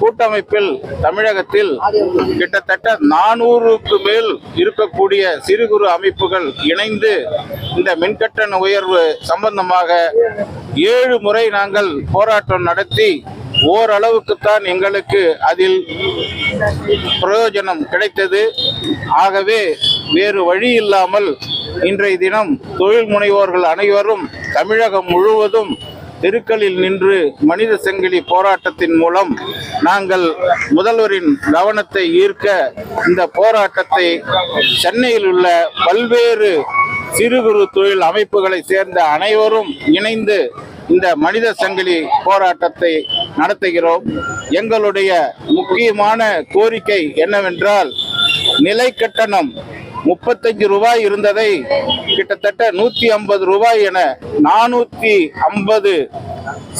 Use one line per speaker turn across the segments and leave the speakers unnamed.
கூட்டமைப்பில் தமிழகத்தில் கிட்டத்தட்ட நானூறுக்கு மேல் இருக்கக்கூடிய சிறு குறு அமைப்புகள் இணைந்து இந்த மின்கட்டண உயர்வு சம்பந்தமாக ஏழு முறை நாங்கள் போராட்டம் நடத்தி ஓரளவுக்குத்தான் எங்களுக்கு அதில் பிரயோஜனம் கிடைத்தது. ஆகவே வேறு வழி இல்லாமல் இன்றைய தினம் தொழில் முனைவோர்கள் அனைவரும் தமிழகம் முழுவதும் தெருக்களில் நின்று மனித செங்கிலி போராட்டத்தின் மூலம் நாங்கள் முதல்வரின் கவனத்தை ஈர்க்க இந்த போராட்டத்தை சென்னையில் உள்ள பல்வேறு சிறு குறு தொழில் அமைப்புகளை சேர்ந்த அனைவரும் இணைந்து இந்த மனித சங்கிலி போராட்டத்தை நடத்துகிறோம். எங்களுடைய முக்கியமான கோரிக்கை என்னவென்றால் நிலை கட்டணம் முப்பத்தஞ்சு ரூபாய் இருந்ததை கிட்டத்தட்ட நூத்தி ஐம்பது ரூபாய் என நானூத்தி ஐம்பது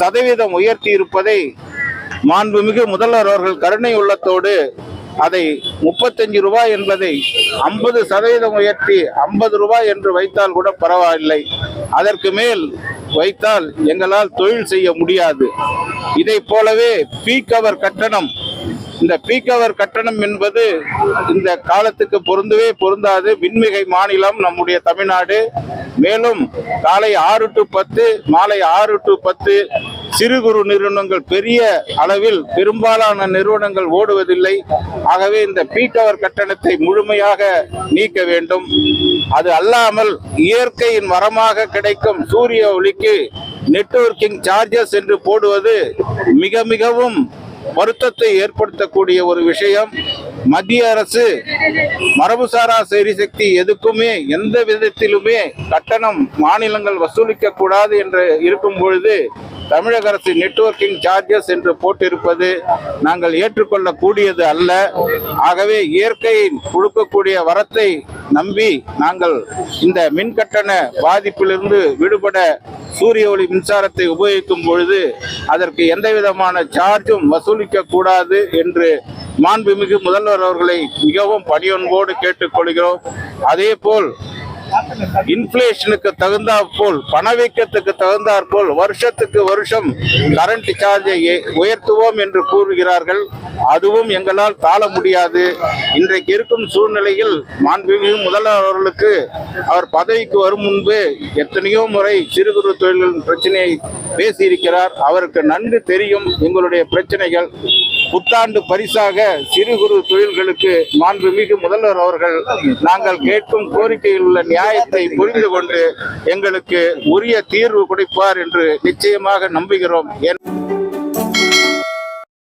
சதவீதம் உயர்த்தி இருப்பதை மாண்புமிகு முதல்வர் அவர்கள் கருணை உள்ளத்தோடு அதை முப்பத்தஞ்சு ரூபாய் என்பதை ஐம்பது சதவீதம் உயர்த்தி ஐம்பது ரூபாய் என்று வைத்தால் கூட பரவாயில்லை. அதற்கு மேல் வைத்தால் எங்களால் தொழில் செய்ய முடியாது. இதை போலவே பீக் அவர் கட்டணம் இந்த பீக் அவர் கட்டணம் என்பது இந்த காலத்துக்கு பொருந்தவே பொருந்தாது. மின்மிகை மாநிலம் நம்முடைய தமிழ்நாடு. மேலும் காலை ஆறு டு பத்து மாலை ஆறு டு பத்து சிறு குறு நிறுவனங்கள் பெரிய அளவில் பெரும்பாலான நிறுவனங்கள் ஓடுவதில்லை. ஆகவே இந்த பீக் அவர் கட்டணத்தை முழுமையாக நீக்க வேண்டும். அது அல்லாமல் இயற்கையின் வரமாக கிடைக்கும் சூரிய ஒளிக்கு நெட்வொர்க்கிங் சார்ஜஸ் என்று போடுவது மிக மிகவும் வருத்தத்தை ஏற்படுத்தக்கூடிய ஒரு விஷயம். மத்திய அரசு மரபுசாரா எரிசக்தி எதுக்குமே எந்த விதத்திலுமே கட்டணம் மாநிலங்கள் வசூலிக்க கூடாது என்று இருக்கும் பொழுது தமிழக அரசு நெட்வொர்க்கிங் சார்ஜஸ் என்று போட்டிருப்பது நாங்கள் ஏற்றுக்கொள்ளக்கூடியது அல்ல. ஆகவே இயற்கையின் கொடுக்கக்கூடிய வரத்தை நம்பி நாங்கள் இந்த மின் கட்டண பாதிப்பிலிருந்து விடுபட சூரிய ஒளி மின்சாரத்தை உபயோகிக்கும் பொழுது அதற்கு எந்த விதமான சார்ஜும் வசூலிக்க கூடாது என்று மாண்புமிகு முதல்வர் அவர்களை மிகவும் பணியொன்போடு கேட்டுக்கொள்கிறோம். அதே போல் இன்ஃபிளேஷனுக்கு தகுந்தாற் போல் பணவீக்கத்துக்கு தகுந்தாற் போல் வருஷத்துக்கு வருஷம் கரண்ட் சார்ஜை உயர்த்துவோம் என்று கூறுகிறார்கள். அதுவும் எங்களால் தாழ முடியாது. இன்றைக்கு இருக்கும் சூழ்நிலையில் மாண்புமிகு முதல்வர் அவர்களுக்கு அவர் பதவிக்கு வரும் முன்பு எத்தனையோ முறை சிறு குறு தொழில்களின் பிரச்சனையை பேசியிருக்கிறார். அவருக்கு நன்கு தெரியும் எங்களுடைய பிரச்சனைகள். புத்தாண்டு பரிசாக சிறு குறு தொழில்களுக்கு மாண்புமிகு முதல்வர் அவர்கள் நாங்கள் கேட்கும் கோரிக்கையில் உள்ள நியாயத்தை புரிந்து கொண்டு எங்களுக்கு உரிய தீர்வு கொடுப்பார் என்று நிச்சயமாக நம்புகிறோம். என்